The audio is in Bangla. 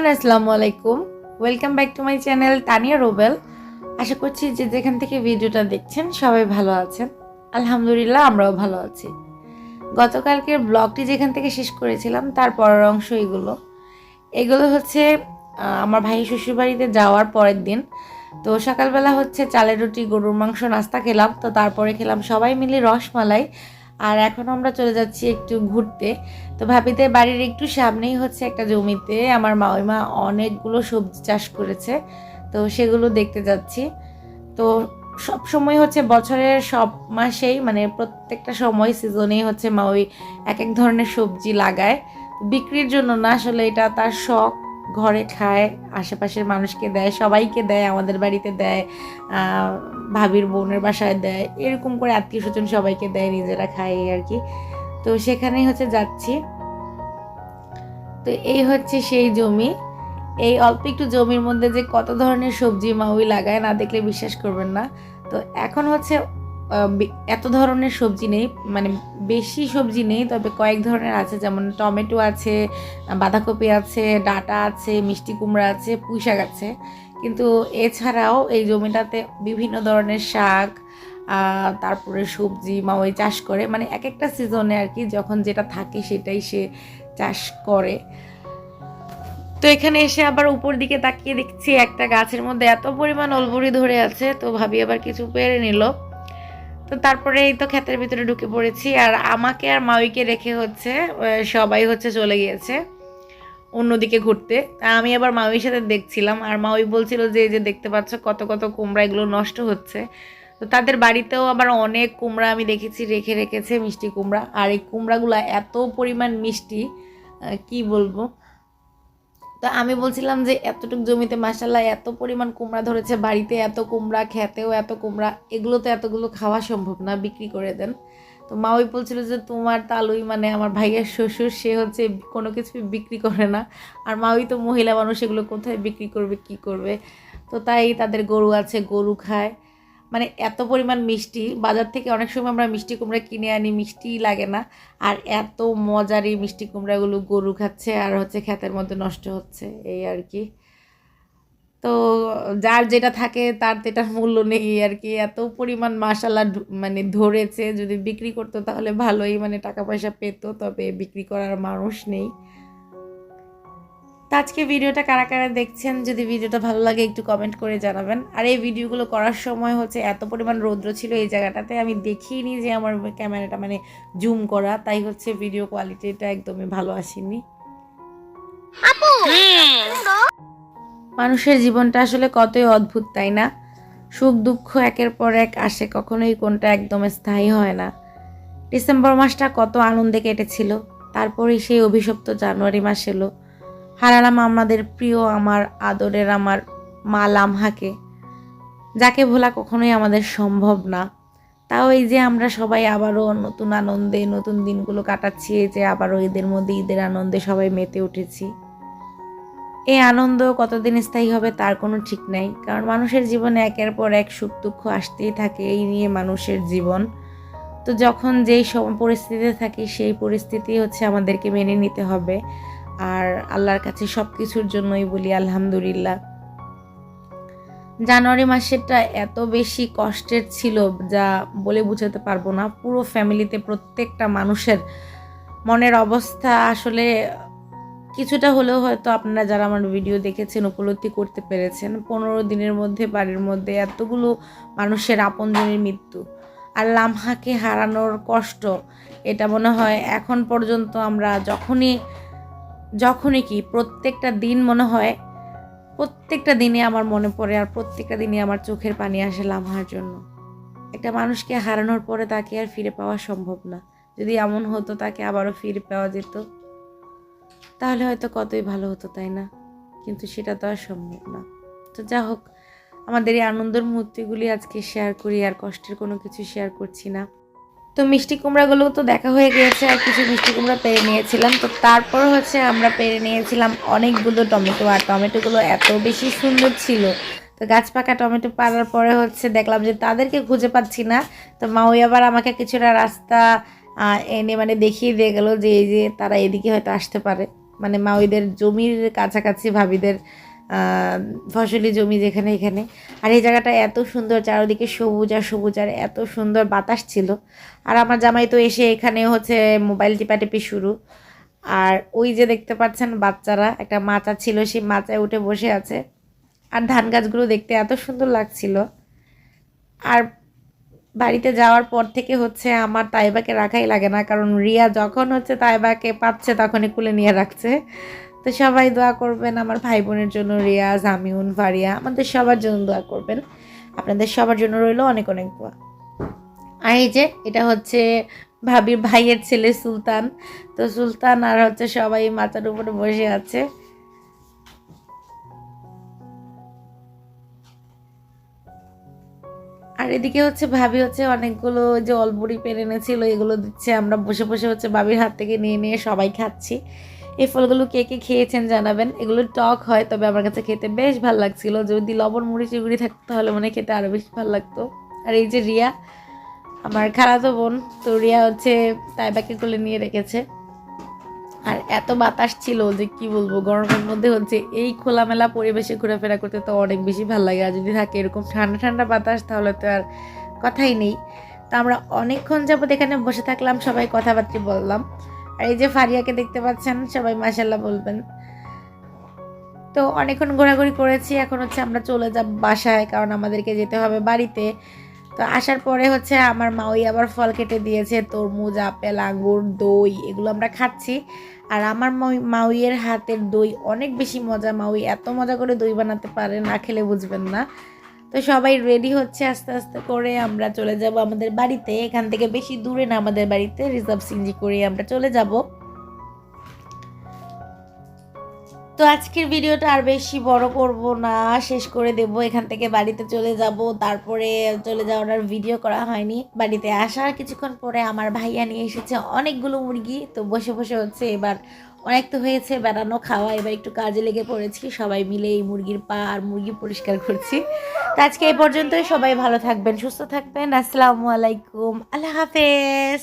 এভরিওয়ান, আসসালামু আলাইকুম। Welcome back to my channel Tania Robel আশা করছি যে যেখান থেকে ভিডিওটা দেখছেন, সবাই ভালো আছেন। আলহামদুলিল্লাহ, আমরাও ভালো আছি। গতকালকের ব্লগটি যেখান থেকে শেষ করেছিলাম, তার পরের অংশ এগুলো। এগুলো হচ্ছে আমার ভাই শ্বশুরবাড়িতে যাওয়ার পরের দিন। তো সকালবেলা হচ্ছে চালের রুটি, গরুর মাংস, নাস্তা খেলাম। তো তারপরে খেলাম সবাই মিলে রসমালাই। আর এখন আমরা চলে যাচ্ছি একটু ঘুরতে। তো ভাবিতে বাড়ির একটু সামনেই হচ্ছে একটা জমিতে। আমার মাওইমা অনেকগুলো সবজি চাষ করেছে, তো সেগুলো দেখতে যাচ্ছি। তো সব সময় হচ্ছে বছরের সব মাসেই মানে প্রত্যেকটা সময় সিজনেই হচ্ছে মা ওই এক এক ধরনের সবজি লাগায়। বিক্রির জন্য না আসলে এটা তার শখ। ঘরে খায়, আশেপাশের মানুষকে দেয়, সবাইকে দেয়, আমাদের বাড়িতে দেয় ভাবির বোনের বাসায় দেয়, এরকম করে আত্মীয় স্বজন সবাইকে দেয়, নিজেরা খায় আর কি। তো সেখানেই হচ্ছে যাচ্ছি। তো এই হচ্ছে সেই জমি। এই অল্প একটু জমির মধ্যে যে কত ধরনের সবজি মাউই লাগায় না দেখলে বিশ্বাস করবেন না। তো এখন হচ্ছে এত ধরনের সবজি নেই মানে বেশি সবজি নেই, তবে কয়েক ধরনের আছে, যেমন টমেটো আছে, বাঁধাকপি আছে, ডাটা আছে, মিষ্টি কুমড়া আছে পুঁই শাক আছে। কিন্তু এছাড়াও এই জমিটাতে বিভিন্ন ধরনের শাক তারপরে সবজি মাওই চাষ করে মানে এক একটা সিজনে আর কি যখন যেটা থাকে সেটাই সে চাষ করে। তো এখানে এসে আবার উপর দিকে তাকিয়ে দেখছি একটা গাছের মধ্যে এত পরিমাণ অলবরি ধরে আছে, তো ভাবি আবার কিছু পেরে নিল। তো তারপরে এই তো ক্ষেতের ভিতরে ঢুকে পড়েছি। আর আমাকে আর মাউইকে রেখে হচ্ছে সবাই হচ্ছে চলে গিয়েছে অন্যদিকে ঘুরতে। আমি আবার মাউইর সাথে দেখছিলাম, আর মাউই বলছিল যে যে দেখতে পাচ্ছ কত কত কুমড়া, এগুলো নষ্ট হচ্ছে। তো তাদের বাড়িতেও আবার অনেক কুমড়া আমি দেখেছি, রেখে রেখেছে মিষ্টি কুমড়া। আর এই কুমড়াগুলো এত পরিমাণ মিষ্টি কি বলব? তো আমি বলছিলাম যে এতটুকু জমিতে মাসাল্লাহ এত পরিমাণ কুমড়া ধরেছে, বাড়িতে এত কুমড়া, খেতেও এত কুমড়া এগুলো তো এতগুলো খাওয়া সম্ভব না, বিক্রি করে দেন। তো মা ওই বলছিল যে তোমার তালুই মানে আমার ভাইয়ের শ্বশুর, সে হচ্ছে কোনো কিছু বিক্রি করে না। আর মা ওই তো মহিলা মানুষ, এগুলো কোথায় বিক্রি করবে, কি করবে? তো তাই তাদের গরু আছে, গরু খায়। মানে এত পরিমাণ মিষ্টি, বাজার থেকে অনেক সময় আমরা মিষ্টি কুমড়া কিনে আনি মিষ্টিই লাগে না। আর এত মজার এই মিষ্টি কুমড়াগুলো গরু খাচ্ছে আর হচ্ছে ক্ষেতের মধ্যে নষ্ট হচ্ছে, এই আর কি। তো যার যেটা থাকে তার যেটার মূল্য নেই আর কি। এত পরিমাণ মাসালা মানে ধরেছে, যদি বিক্রি করতো তাহলে ভালোই মানে টাকা পয়সা পেতো, তবে বিক্রি করার মানুষ নেই। তো আজকে ভিডিওটা কারা কারা দেখছেন যদি ভিডিওটা ভালো লাগে একটু কমেন্ট করে জানাবেন। আর এই ভিডিওগুলো করার সময় হচ্ছে এত পরিমাণ রৌদ্র ছিল এই জায়গাটাতে আমি দেখিনি যে আমার ক্যামেরাটা মানে জুম করা তাই হচ্ছে ভিডিও কোয়ালিটিটা একদমই ভালো আসেনি। মানুষের জীবনটা আসলে কতই অদ্ভুত তাই না? সুখ দুঃখ একের পর এক আসে কখনোই কোনটা একদম স্থায়ী হয় না। ডিসেম্বর মাসটা কত আনন্দে কেটেছিল তারপরেই সেই অভিশপ্ত জানুয়ারি মাস এলো। হারালাম আমাদের প্রিয়, আমার আদরের, আমার মা লামহাকে, যাকে ভোলা কখনোই আমাদের সম্ভব না। তাও এই যে আমরা সবাই আবারও নতুন আনন্দে, নতুন দিনগুলো কাটাচ্ছি, এই যে আবারও ঈদের মধ্যে, ঈদের আনন্দে সবাই মেতে উঠেছি। এই আনন্দ কতদিন স্থায়ী হবে তার কোনো ঠিক নাই, কারণ মানুষের জীবনে একের পর এক সুখ দুঃখ আসতেই থাকে, এই নিয়ে মানুষের জীবন। তো যখন যেই পরিস্থিতিতে থাকি, সেই পরিস্থিতি হচ্ছে আমাদেরকে মেনে নিতে হবে। আর আল্লাহর কাছে সব কিছুর জন্যই বলি আলহামদুলিল্লাহ। জানুয়ারি মাসেরটা এত বেশি কষ্টের ছিল যা বলে বুঝাতে পারব না। পুরো ফ্যামিলিতে প্রত্যেকটা মানুষের মনের অবস্থা আসলে কিছুটা হলেও হয়তো আপনারা যারা আমার ভিডিও দেখেছেন, উপলব্ধি করতে পেরেছেন। পনেরো দিনের মধ্যে, বাড়ির মধ্যে এতগুলো মানুষের আপনজনের মৃত্যু আর লামহাকে হারানোর কষ্ট, এটা মনে হয় এখন পর্যন্ত আমরা যখনই যখনই কি প্রত্যেকটা দিন মনে হয়, প্রত্যেকটা দিনে আমার মনে পড়ে আর প্রত্যেকটা দিনে আমার চোখের পানি আসে লামহার জন্য। একটা মানুষকে হারানোর পরে তাকে আর ফিরে পাওয়া সম্ভব না। যদি এমন হতো তাকে আবারও ফিরে পাওয়া যেত, তাহলে হয়তো কতই ভালো হতো, তাই না? কিন্তু সেটা তো আর সম্ভব না। তো যা হোক, আমাদের এই আনন্দের মুহূর্তগুলি আজকে শেয়ার করি আর কষ্টের কোনো কিছু শেয়ার করছি না। তো মিষ্টি কুমড়াগুলো তো দেখা হয়ে গিয়েছে, আর কিছু মিষ্টি কুমড়া পেরে নিয়েছিলাম। তো তারপর হচ্ছে আমরা পেরে নিয়েছিলাম অনেকগুলো টমেটো, আর টমেটোগুলো এত বেশি সুন্দর ছিল। তো গাছ পাকা টমেটো পাড়ার পরে হচ্ছে দেখলাম যে তাদেরকে খুঁজে পাচ্ছি না। তো মাউই আবার আমাকে কিছুটা রাস্তা এনে মানে দেখিয়ে দিয়ে গেলো যে এই যে তারা এদিকে হয়তো আসতে পারে। মানে মাউইদের জমির কাছাকাছি ভাবিদের ফসলি জমি যেখানে, এখানে। আর এই জায়গাটা এত সুন্দর, চারিদিকে সবুজ আর সবুজ, আর এত সুন্দর বাতাস ছিল। আর আমার জামাই তো এসে এখানে হচ্ছে মোবাইল টিপাটিপি শুরু। আর ওই যে দেখতে পাচ্ছেন বাচ্চারা, একটা মাচা ছিল, সেই মাচায় উঠে বসে আছে। আর ধান গাছগুলো দেখতে এত সুন্দর লাগছিল। আর বাড়িতে যাওয়ার পর থেকে হচ্ছে আমার তাইবাকে রাখাই লাগে না, কারণ রিয়া যখন হচ্ছে তাইবাকে পাচ্ছে, তখনই কুলে নিয়ে রাখছে। তো সবাই দোয়া করবেন আমার ভাই বোনের জন্য রিয়া, জামিউন, ফারিয়া, আমাদের সবার জন্য দোয়া করবেন। আপনাদের সবার জন্য রইল অনেক অনেক দোয়া। আর এই যে, এটা হচ্ছে ভাবির ভাইয়ের ছেলে সুলতান। তো সুলতান আর হচ্ছে সবাই মাথার উপরে বসে আছে। আর এদিকে হচ্ছে ভাবি হচ্ছে অনেকগুলো যে অলবুড়ি পেরে এনেছিল, এগুলো দিচ্ছে। আমরা বসে বসে হচ্ছে ভাবির হাত থেকে নিয়ে নিয়ে সবাই খাচ্ছি। এই ফলগুলো কে কে খেয়েছেন জানাবেন। এগুলো টক হয়, তবে আমার কাছে খেতে বেশ ভালো লাগছিল। যদি লবণ মুড়ি চিগুড়ি থাকতো, তাহলে মনে খেতে আরও বেশি ভালো লাগতো। আর এই যে রিয়া, আমার খালাতো বোন, তো রিয়া হচ্ছে তাইবাকে কোলে নিয়ে রেখেছে। আর এত বাতাস ছিল যে কি বলব, গরমের মধ্যে হচ্ছে এই খোলামেলা পরিবেশে ঘোরাফেরা করতে তো অনেক বেশি ভালো লাগে। আর যদি থাকে এরকম ঠান্ডা ঠান্ডা বাতাস, তাহলে তো আর কথাই নেই। তো আমরা অনেকক্ষণ যাবত এখানে বসে থাকলাম, সবাই কথাবার্তা বললাম। আর এই যে ফারিয়াকে দেখতে পাচ্ছেন, সবাই মাসাল্লাহ বলবেন। তো অনেকক্ষণ ঘোরাঘুরি করেছি, এখন হচ্ছে আমরা চলে যাব বাসায়, কারণ আমাদেরকে যেতে হবে বাড়িতে। তো আসার পরে হচ্ছে আমার মাউই আবার ফল কেটে দিয়েছে, তরমুজ, আপেল, আঙ্গুর, দই, এগুলো আমরা খাচ্ছি। আর আমার মাউই- মাউইয়ের হাতের দই অনেক বেশি মজা মাউই এত মজা করে দই বানাতে পারে, না খেলে বুঝবেন না। তো সবাই রেডি হচ্ছে আস্তে আস্তে করে আমরা চলে যাব আমাদের বাড়িতে। এখান থেকে বেশি দূরে না আমাদের বাড়িতে। রিজার্ভ সিঞ্জি করে আমরা চলে যাব। তো আজকের ভিডিওটা আর বেশি বড় করব না। শেষ করে দেব। এখান থেকে বাড়িতে চলে যাব। তারপরে চলে যাওয়ার আর ভিডিও করা হয়নি। বাড়িতে আসার কিছুক্ষণ পরে আমার ভাইয়া নিয়ে এসেছে অনেকগুলো মুরগি। তো বসে বসে হচ্ছে এবার অনেক তো হয়েছে, বেড়ানো, খাওয়া। এবার একটু কাজে লেগে পড়েছি। সবাই মিলে এই মুরগির পা আর মুরগি পরিষ্কার করছি। তো আজকে এই পর্যন্তই। সবাই ভালো থাকবেন সুস্থ থাকবেন। আসসালামু আলাইকুম। আল্লাহ হাফেজ।